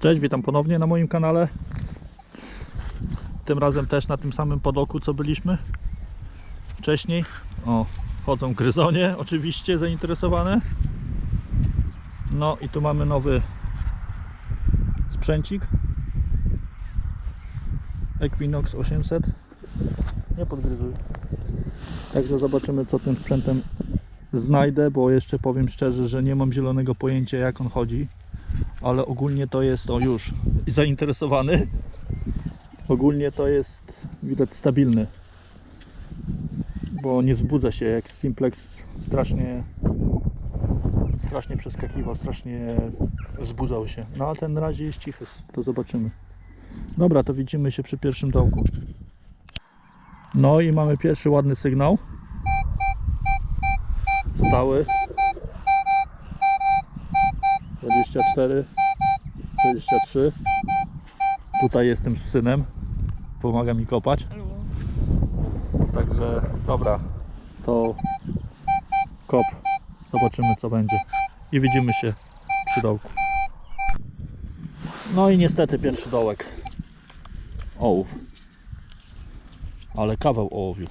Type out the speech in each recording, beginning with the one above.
Cześć, witam ponownie na moim kanale. Tym razem też na tym samym podoku, co byliśmy wcześniej. O, chodzą gryzonie, oczywiście zainteresowane. No i tu mamy nowy sprzęcik. Equinox 800. Nie podgryzuj. Także zobaczymy, co tym sprzętem znajdę, bo jeszcze powiem szczerze, że nie mam zielonego pojęcia, jak on chodzi ale ogólnie to jest, o już, zainteresowany. Ogólnie to jest, widać, stabilny. Bo nie wzbudza się jak Simplex strasznie strasznie przeskakiwał, strasznie wzbudzał się. No a ten razie jest cichy, to zobaczymy. Dobra, to widzimy się przy pierwszym dołku. No i mamy pierwszy ładny sygnał. Stały. 24, 63. Tutaj jestem z synem. Pomaga mi kopać. Także dobra, to kop. Zobaczymy co będzie. I widzimy się przy dołku. No i niestety pierwszy dołek. Ołów. Ale kawał ołowiu.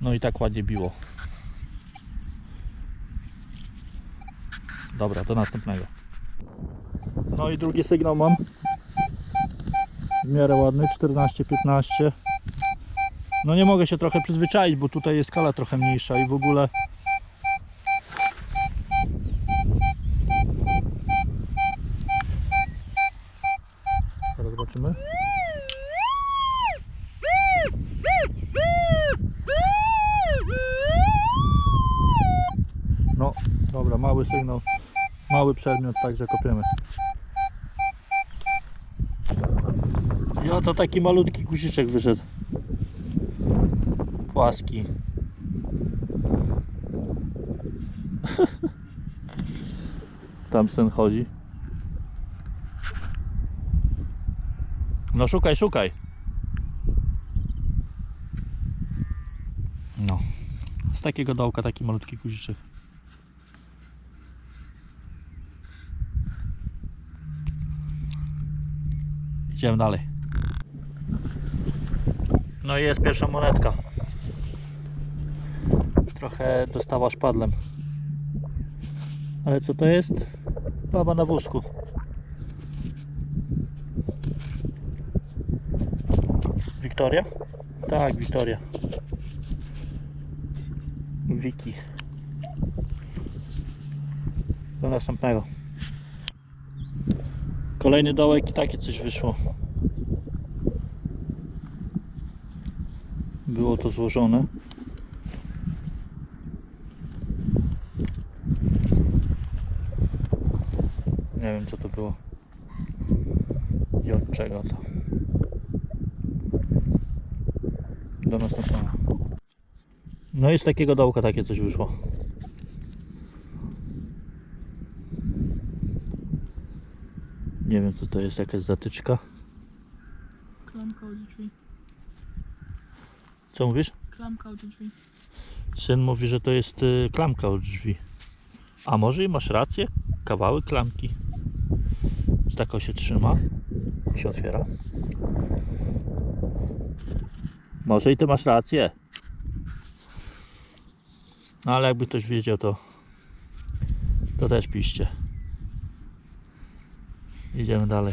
No i tak ładnie biło. Dobra, do następnego. No i drugi sygnał mam. W miarę ładny, 14-15. No nie mogę się trochę przyzwyczaić, bo tutaj jest skala trochę mniejsza i w ogóle Zaraz zobaczymy. No, dobra, mały sygnał, mały przedmiot, także kopiemy. I oto taki malutki guziczek wyszedł. Płaski. Tam syn chodzi. No szukaj, szukaj. No. Z takiego dołka taki malutki guziczek. Idziemy dalej. No i jest pierwsza monetka. Trochę dostała szpadlem. Ale co to jest? Baba na wózku. Wiktoria? Tak, Wiktoria. Wiki. Do następnego. Kolejny dołek i takie coś wyszło. Było to złożone. Nie wiem co to było. I od czego to. Do następnego. No i z takiego dołka takie coś wyszło. Nie wiem co to jest, jakaś zatyczka. Klamka od drzwi. Co mówisz? Klamka od drzwi. Syn mówi, że to jest y, klamka od drzwi. A może i masz rację? Kawały klamki. Z taką się trzyma i się otwiera. Może i ty masz rację. No ale jakby ktoś wiedział, to to też piszcie. Idziemy dalej.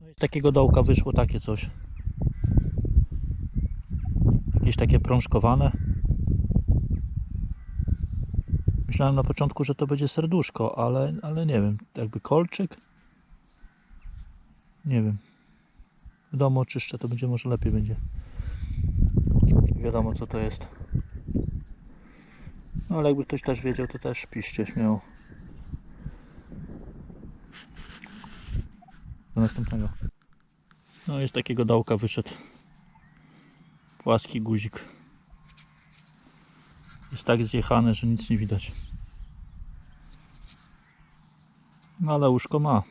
No i z takiego dołka wyszło takie coś. Jakieś takie prążkowane. Myślałem na początku, że to będzie serduszko, ale, ale nie wiem, jakby kolczyk. Nie wiem. W domu oczyszczę, to będzie może lepiej będzie. Wiadomo co to jest. No ale jakby ktoś też wiedział, to też piszcie śmiało. Do następnego. No z takiego dołka wyszedł płaski guzik. Jest tak zjechany, że nic nie widać. No ale łóżko ma.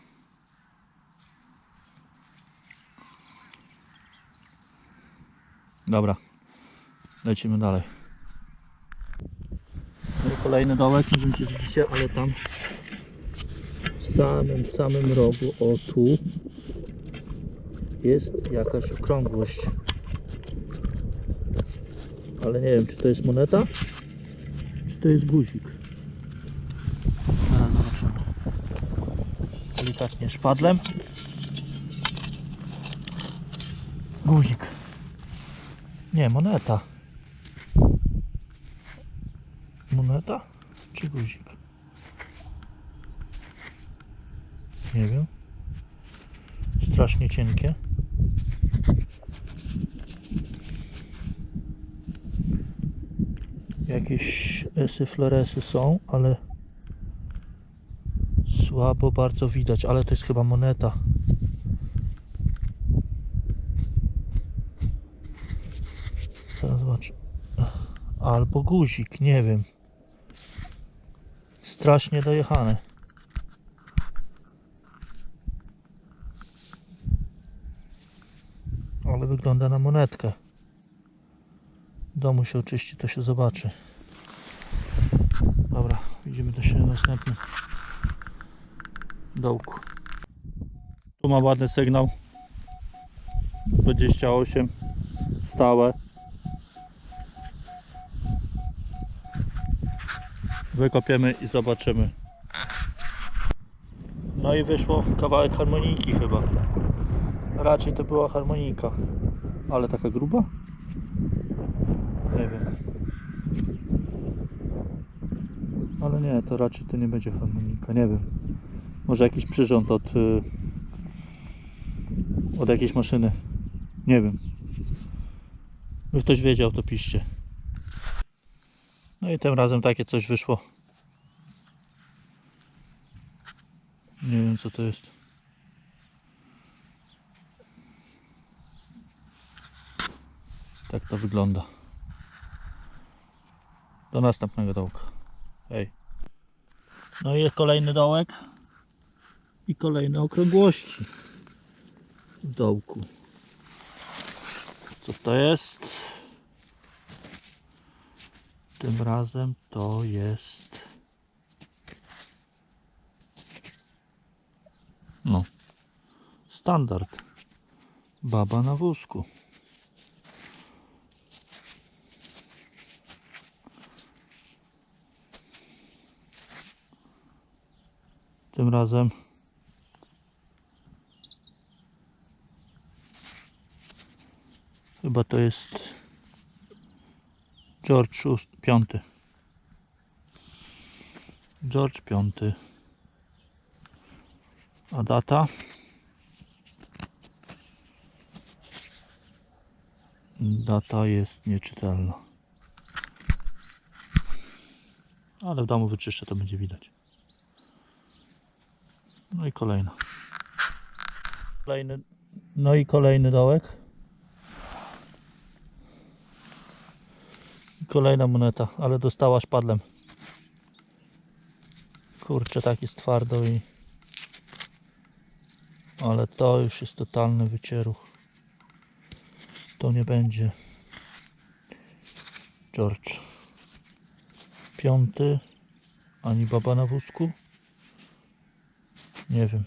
Dobra, lecimy dalej. No kolejny dołek, nie wiem czy widzicie, ale tam samym, samym rogu, o tu, jest jakaś okrągłość. Ale nie wiem, czy to jest moneta, czy to jest guzik. Zaraz zobaczymy. Delikatnie szpadlem. Guzik. Nie, moneta. Moneta czy guzik? Nie wiem. Strasznie cienkie. Jakieś esy floresy są, ale słabo bardzo widać, ale to jest chyba moneta. Zaraz zobaczę. Albo guzik, nie wiem. Strasznie dojechane. Ale wygląda na monetkę. W domu się oczyści, to się zobaczy. Dobra, widzimy to się w następnym dołku. Tu ma ładny sygnał. 28 stałe. Wykopiemy i zobaczymy. No i wyszło kawałek harmonijki chyba. Raczej to była harmonika. Ale taka gruba? Nie wiem. Ale nie, to raczej to nie będzie harmonika, nie wiem. Może jakiś przyrząd od y, od jakiejś maszyny. Nie wiem. By ktoś wiedział, to piszcie. No i tym razem takie coś wyszło. Nie wiem co to jest. Tak to wygląda. Do następnego dołka. Hej. No i kolejny dołek. I kolejne okrągłości w dołku. Co to jest? Tym razem to jest. No. Standard. Baba na wózku. Tym razem chyba to jest George V. George V. A data? Data jest nieczytelna. Ale w domu wyczyszczę, to będzie widać. No i kolejna. Kolejny, no i kolejny dołek. I Kolejna moneta, ale dostała szpadlem. Kurczę, tak jest twardo i... Ale to już jest totalny wycieruch. To nie będzie. George. Piąty. Ani baba na wózku. Nie wiem.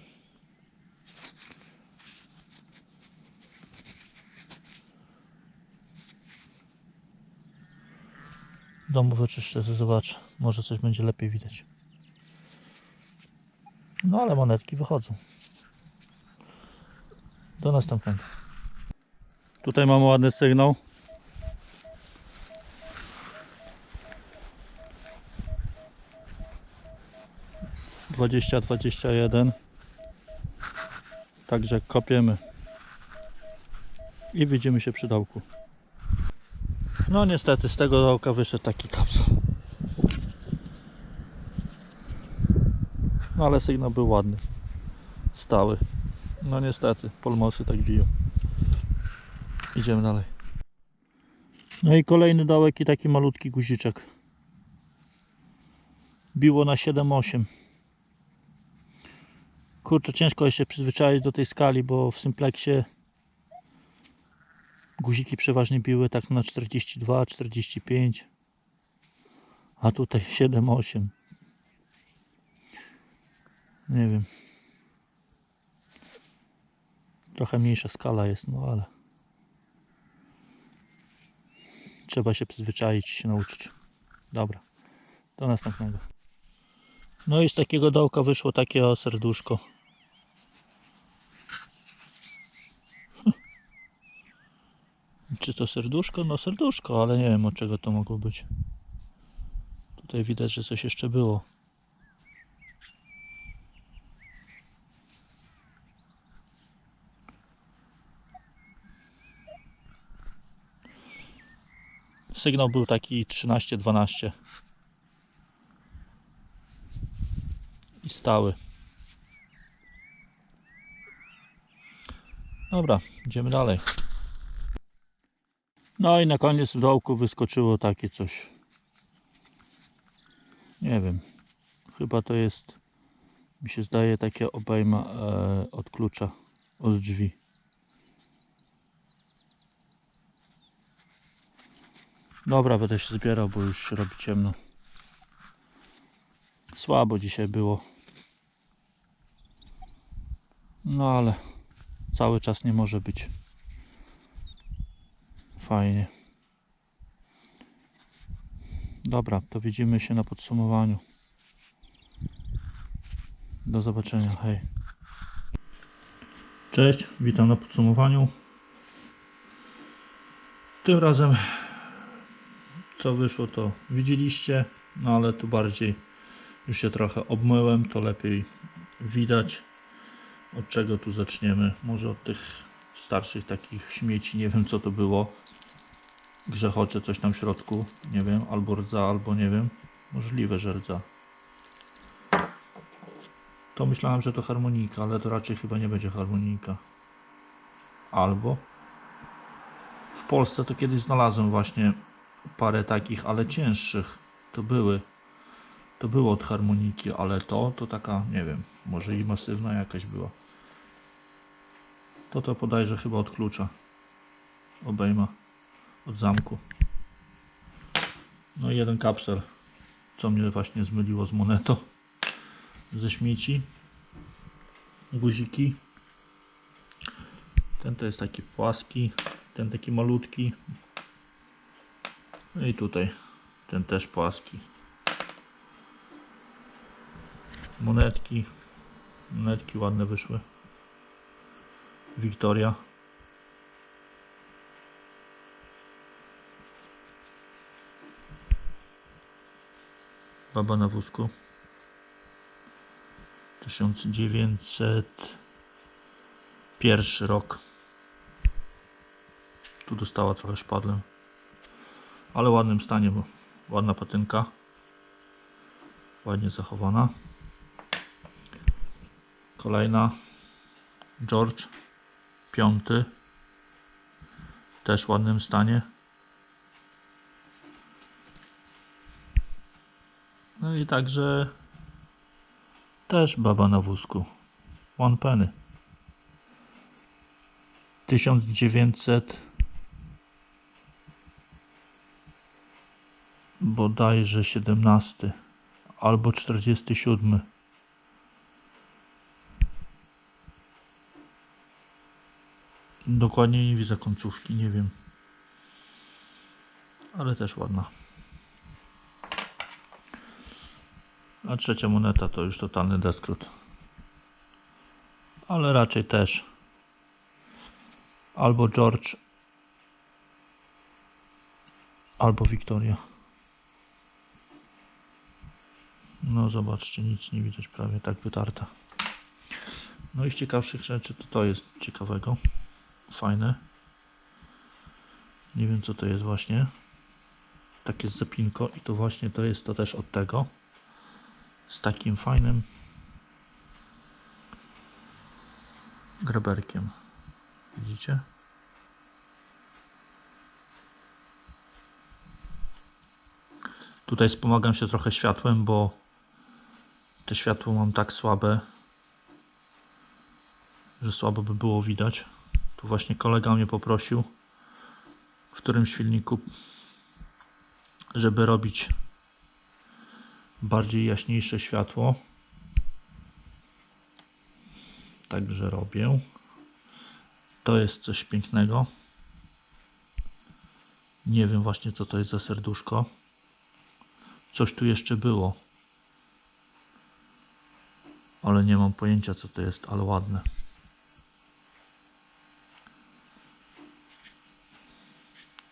W domu wyczyszczę, to zobaczę. Może coś będzie lepiej widać. No ale monetki wychodzą. Do następnego. Tutaj mamy ładny sygnał. Dwadzieścia, dwadzieścia jeden. Także kopiemy. I widzimy się przy dołku. No niestety z tego dołka wyszedł taki kapsel. No ale sygnał był ładny. Stały. No niestety, polmosy tak biją. Idziemy dalej. No i kolejny dołek i taki malutki guziczek. Biło na 7-8. Kurczę, ciężko się przyzwyczaić do tej skali, bo w Simplexie guziki przeważnie biły tak na 42, 45. A tutaj 7-8. Nie wiem. Trochę mniejsza skala jest, no ale trzeba się przyzwyczaić się nauczyć. Dobra, do następnego. No i z takiego dołka wyszło takie serduszko. Czy to serduszko? No serduszko, ale nie wiem od czego to mogło być. Tutaj widać, że coś jeszcze było. Sygnał był taki 13-12 i stały. Dobra, idziemy dalej. No i na koniec w dołku wyskoczyło takie coś. Nie wiem. Chyba to jest, mi się zdaje, takie obejma e, od klucza, od drzwi. Dobra, będę się zbierał, bo już robi ciemno. Słabo dzisiaj było. No ale cały czas nie może być fajnie. Dobra, to widzimy się na podsumowaniu. Do zobaczenia, hej. Cześć, witam na podsumowaniu. Tym razem co wyszło to widzieliście, no ale tu bardziej już się trochę obmyłem, to lepiej widać. Od czego tu zaczniemy? Może od tych starszych takich śmieci, nie wiem co to było. Grzechocze coś tam w środku, nie wiem, albo rdza, albo nie wiem. Możliwe, że rdza. To myślałem, że to harmonika, ale to raczej chyba nie będzie harmonika. Albo w Polsce to kiedyś znalazłem właśnie parę takich, ale cięższych. To były. To było od harmoniki, ale to, to taka, nie wiem, może i masywna jakaś była. To to podajże chyba od klucza. Obejma. Od zamku. No i jeden kapsel. Co mnie właśnie zmyliło z monetą. Ze śmieci. Guziki. Ten to jest taki płaski. Ten taki malutki. No i tutaj ten też płaski. Monetki. Monetki ładne wyszły. Wiktoria. Baba na wózku. 1901 rok. Tu dostała trochę szpadlem ale w ładnym stanie, bo ładna patynka. Ładnie zachowana. Kolejna George piąty. Też w ładnym stanie. No i także też baba na wózku. One penny. 1900 bodajże 17 albo 47. Dokładnie nie widzę końcówki, nie wiem. Ale też ładna. A trzecia moneta to już totalny deskrót. Ale raczej też. Albo George, albo Wiktoria. No zobaczcie, nic nie widać prawie tak wytarta. No i z ciekawszych rzeczy to to jest ciekawego. Fajne. Nie wiem co to jest właśnie. Takie zapinko i to właśnie to jest to też od tego. Z takim fajnym graberkiem. Widzicie? Tutaj wspomagam się trochę światłem, bo te światło mam tak słabe, że słabo by było widać. Tu właśnie kolega mnie poprosił w którymś filmiku, żeby robić bardziej jaśniejsze światło. Także robię. To jest coś pięknego. Nie wiem właśnie co to jest za serduszko. Coś tu jeszcze było. Ale nie mam pojęcia co to jest, ale ładne.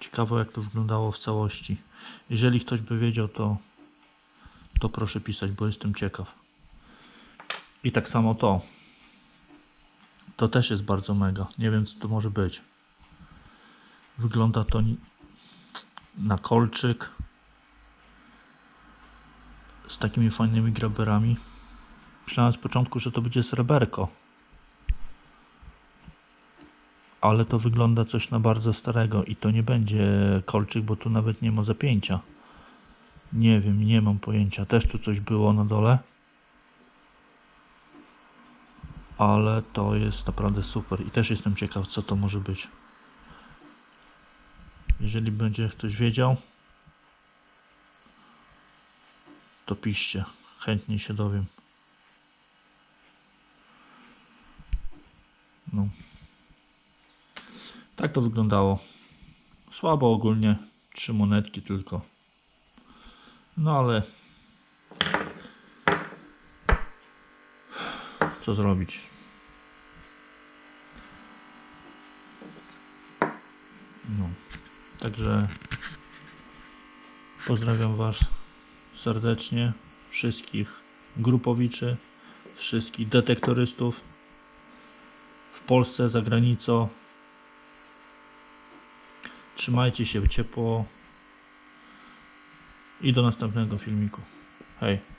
Ciekawe jak to wyglądało w całości. Jeżeli ktoś by wiedział, to, to proszę pisać, bo jestem ciekaw. I tak samo to. To też jest bardzo mega. Nie wiem co to może być. Wygląda to na kolczyk z takimi fajnymi graberami. Myślałem z początku, że to będzie sreberko. Ale to wygląda coś na bardzo starego i to nie będzie kolczyk, bo tu nawet nie ma zapięcia. Nie wiem, nie mam pojęcia. Też tu coś było na dole. Ale to jest naprawdę super i też jestem ciekaw, co to może być. Jeżeli będzie ktoś wiedział, to piszcie. Chętnie się dowiem. No. Tak to wyglądało. Słabo ogólnie. Trzy monetki tylko. No ale co zrobić? No. Także pozdrawiam Was serdecznie. Wszystkich grupowiczy, wszystkich detektorystów w Polsce, za granicą. Trzymajcie się ciepło i do następnego filmiku. Hej.